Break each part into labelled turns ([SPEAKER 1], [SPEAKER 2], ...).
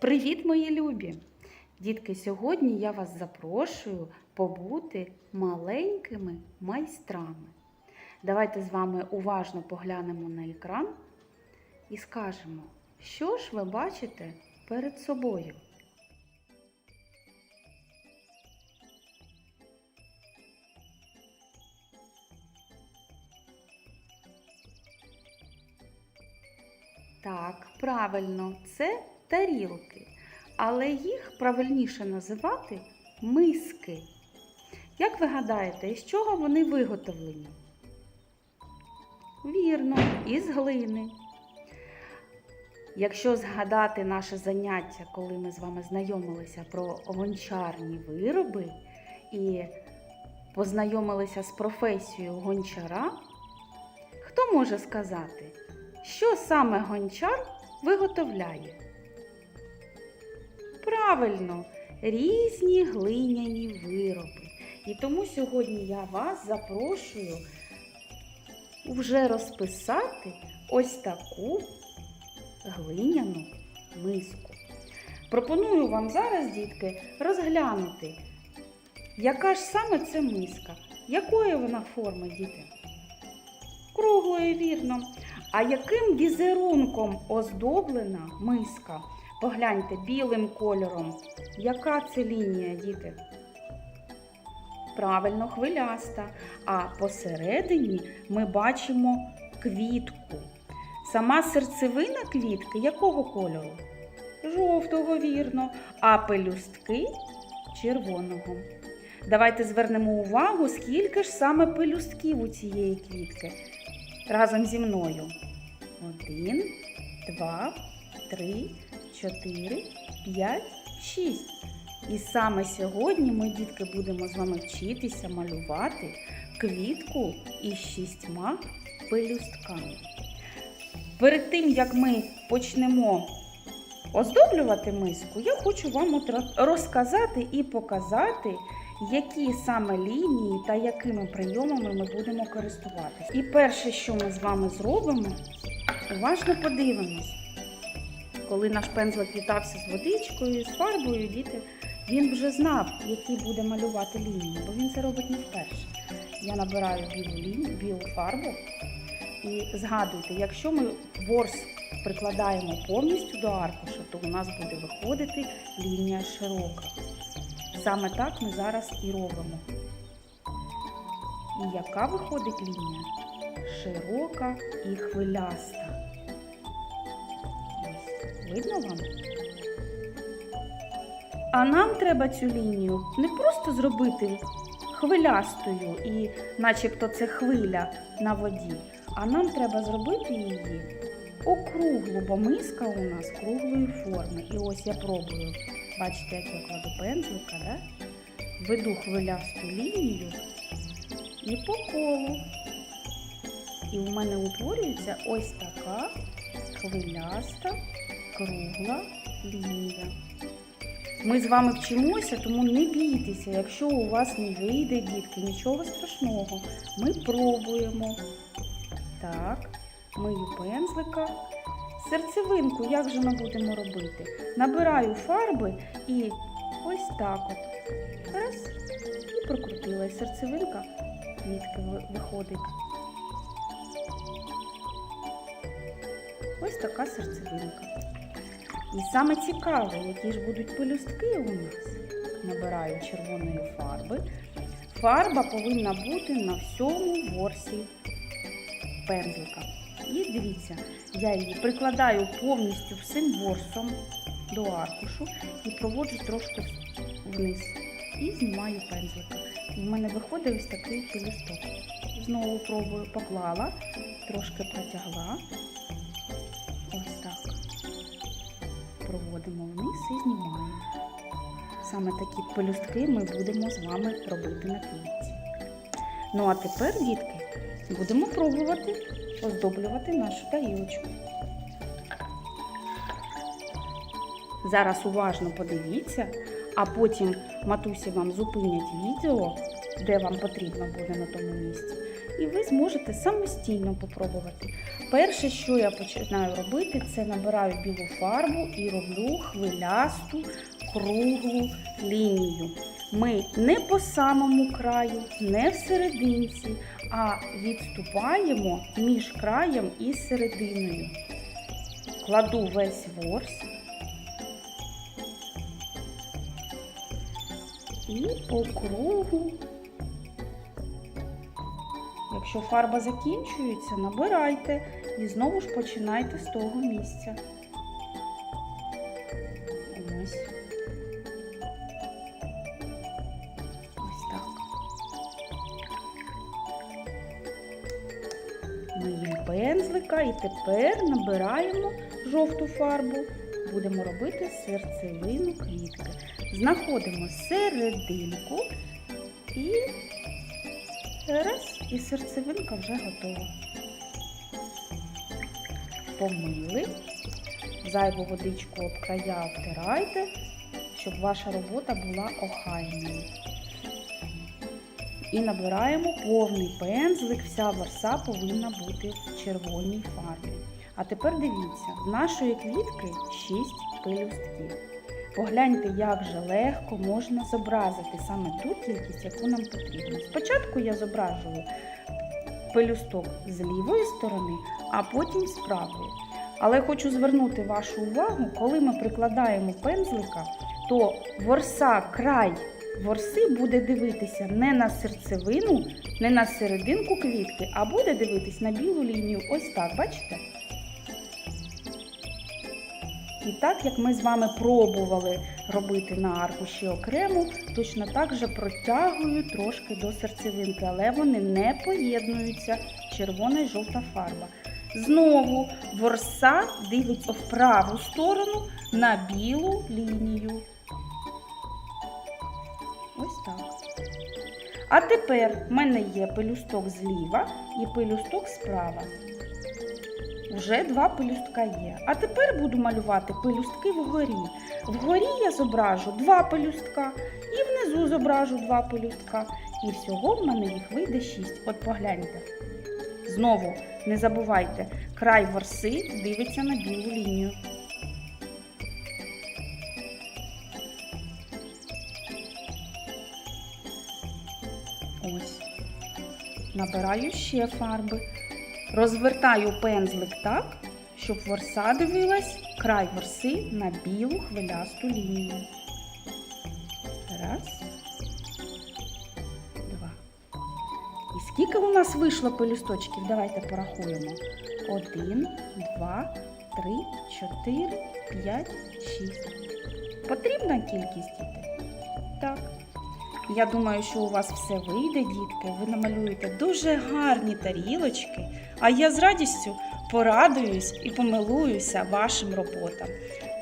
[SPEAKER 1] Привіт, мої любі! Дітки, сьогодні я вас запрошую побути маленькими майстрами. Давайте з вами уважно поглянемо на екран і скажемо, що ж ви бачите перед собою. Так, правильно, це тарілки, але їх правильніше називати миски. Як ви гадаєте, з чого вони виготовлені? Вірно, із глини. Якщо згадати наше заняття, коли ми з вами знайомилися про гончарні вироби і познайомилися з професією гончара, хто може сказати, що саме гончар виготовляє? Правильно, різні глиняні вироби. І тому сьогодні я вас запрошую вже розписати ось таку глиняну миску. Пропоную вам зараз, дітки, розглянути, яка ж саме це миска, якої вона форми, діти? Круглої, вірно. А яким візерунком оздоблена миска? Погляньте білим кольором. Яка це лінія, діти? Правильно, хвиляста. А посередині ми бачимо квітку. Сама серцевина квітки якого кольору? Жовтого, вірно, а пелюстки червоного. Давайте звернемо увагу, скільки ж саме пелюстків у цієї квітки. Разом зі мною. Один, два, три, чотири, п'ять, шість. І саме сьогодні ми, дітки, будемо з вами вчитися малювати квітку із шістьма пелюстками. Перед тим, як ми почнемо оздоблювати миску, я хочу вам розказати і показати, які саме лінії та якими прийомами ми будемо користуватися. І перше, що ми з вами зробимо, уважно подивимось. Коли наш пензлик вітався з водичкою, з фарбою, діти, він вже знав, які буде малювати лінії, бо він це робить не вперше. Я набираю білу лінію, білу фарбу і згадуйте, якщо ми ворс прикладаємо повністю до аркуша, то у нас буде виходити лінія широка. Саме так ми зараз і робимо. І яка виходить лінія? Широка і хвиляста. Видно вам? А нам треба цю лінію не просто зробити хвилястою і начебто це хвиля на воді, а нам треба зробити її округлу, бо миска у нас круглої форми. І ось я пробую. Бачите, як я кладу пензлика, да? веду хвилясту лінію і по колу. І у мене утворюється ось така хвиляста кругла лінія. Ми з вами вчимося, тому не бійтеся, якщо у вас не вийде, дітки, нічого страшного. Ми пробуємо. Так, мию пензлика. Серцевинку, як же ми будемо робити? Набираю фарби і ось так от. Раз. І прокрутила. І серцевинка квітки виходить. Ось така серцевинка. І саме цікаве, які ж будуть пелюстки у нас. Набираю червоної фарби. Фарба повинна бути на всьому ворсі пензлика. І дивіться, я її прикладаю повністю всім ворсом до аркушу і проводжу трошки вниз. І знімаю пензлика. І в мене виходить ось такий пелюсток. Знову пробую, поклала, трошки протягла. Вниз і знімаємо. Саме такі пелюстки ми будемо з вами робити на квітці. Ну а тепер, дітки, будемо пробувати оздоблювати нашу тарілочку. Зараз уважно подивіться, а потім матусі вам зупинять відео, де вам потрібно буде на тому місці. І ви зможете самостійно попробувати. Перше, що я починаю робити, це набираю білу фарбу і роблю хвилясту круглу лінію. Ми не по самому краю, не в серединці, а відступаємо між краєм і серединою. Кладу весь ворс і по кругу. Якщо фарба закінчується, набирайте і знову ж починайте з того місця. Ось. Ось так. Миємо пензлика і тепер набираємо жовту фарбу. Будемо робити серцевину квітки. Знаходимо серединку і раз, і серцевинка вже готова. Помили. Зайву водичку об края обтирайте, щоб ваша робота була охайною. І набираємо повний пензлик, вся ворса повинна бути в червоній фарбі. А тепер дивіться, в нашої квітки 6 пелюстків. Погляньте, як же легко можна зобразити саме ту кількість, яку нам потрібно. Спочатку я зображую пелюсток з лівої сторони, а потім з правої. Але хочу звернути вашу увагу, коли ми прикладаємо пензлика, то ворса, край ворси буде дивитися не на серцевину, не на серединку квітки, а буде дивитись на білу лінію. Ось так, бачите? І так, як ми з вами пробували робити на аркуші окремо, точно так же протягую трошки до серцевинки, але вони не поєднуються червона і жовта фарба. Знову ворса дивиться в праву сторону на білу лінію. Ось так. А тепер в мене є пелюсток зліва і пелюсток справа. Вже два пелюстка є. А тепер буду малювати пелюстки вгорі. Вгорі я зображу два пелюстка і внизу зображу два пелюстка. І всього в мене їх вийде шість. От погляньте. Знову не забувайте, край ворси дивиться на білу лінію. Ось. Набираю ще фарби. Розвертаю пензлик так, щоб ворса дивилась край ворси на білу хвилясту лінію. Раз. Два. І скільки у нас вийшло пелюсточків? Давайте порахуємо. Один, два, три, чотири, п'ять, шість. Потрібна кількість дітей? Так. Я думаю, що у вас все вийде, дітки. Ви намалюєте дуже гарні тарілочки, а я з радістю порадуюсь і помилуюся вашим роботам.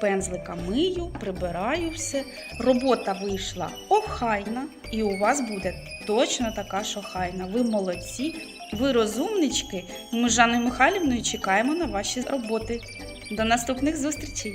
[SPEAKER 1] Пензлика мию, прибираю все. Робота вийшла охайна, і у вас буде точно така ж охайна. Ви молодці, ви розумнички. Ми з Жанною Михайлівною чекаємо на ваші роботи. До наступних зустрічей!